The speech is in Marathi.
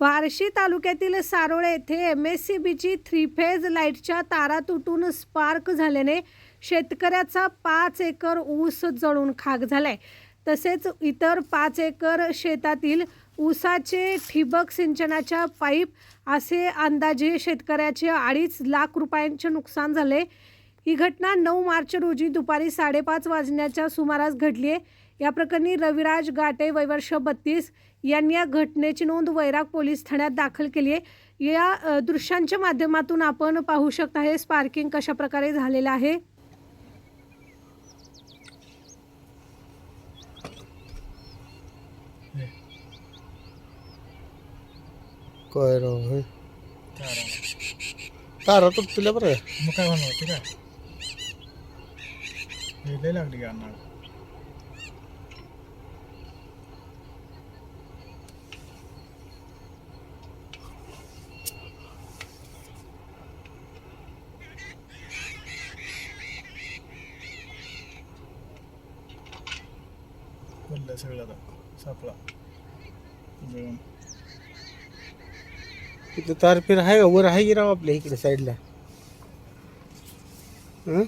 बार्शी तालुक्यातील सारोळे येथे एम एस सी बीची थ्री फेज लाईटच्या तारा तुटून स्पार्क झाल्याने शेतकऱ्याचा पाच एकर ऊस जळून खाक झालाय. तसेच इतर पाच एकर शेतातील ऊसाचे ठिबक सिंचनाच्या पाईप असे अंदाजे शेतकऱ्याचे अडीच लाख रुपयांचे नुकसान झाले. ही घटना नऊ मार्च रोजी दुपारी साडेपाच वाजण्याच्या सुमारास घडली आहे. या प्रकरणी रविराज गाटे वयवर्ष बत्तीस यांनी या घटनेची नोंद वैराग पोलीस ठाण्यात दाखल केली आहे. या दृश्यांच्या माध्यमातून आपण पाहू शकता हे स्पार्किंग कशा प्रकारे झालेलं आहे. काय राव हे? तारा तुटल्या बरं मग काय हे लय लागली का अन्नाला. बोललं सगळं आता सापळा जळून तिथे तार फिर आहे का? वर आहे की राव आपल्या इकडे साईडला? हं?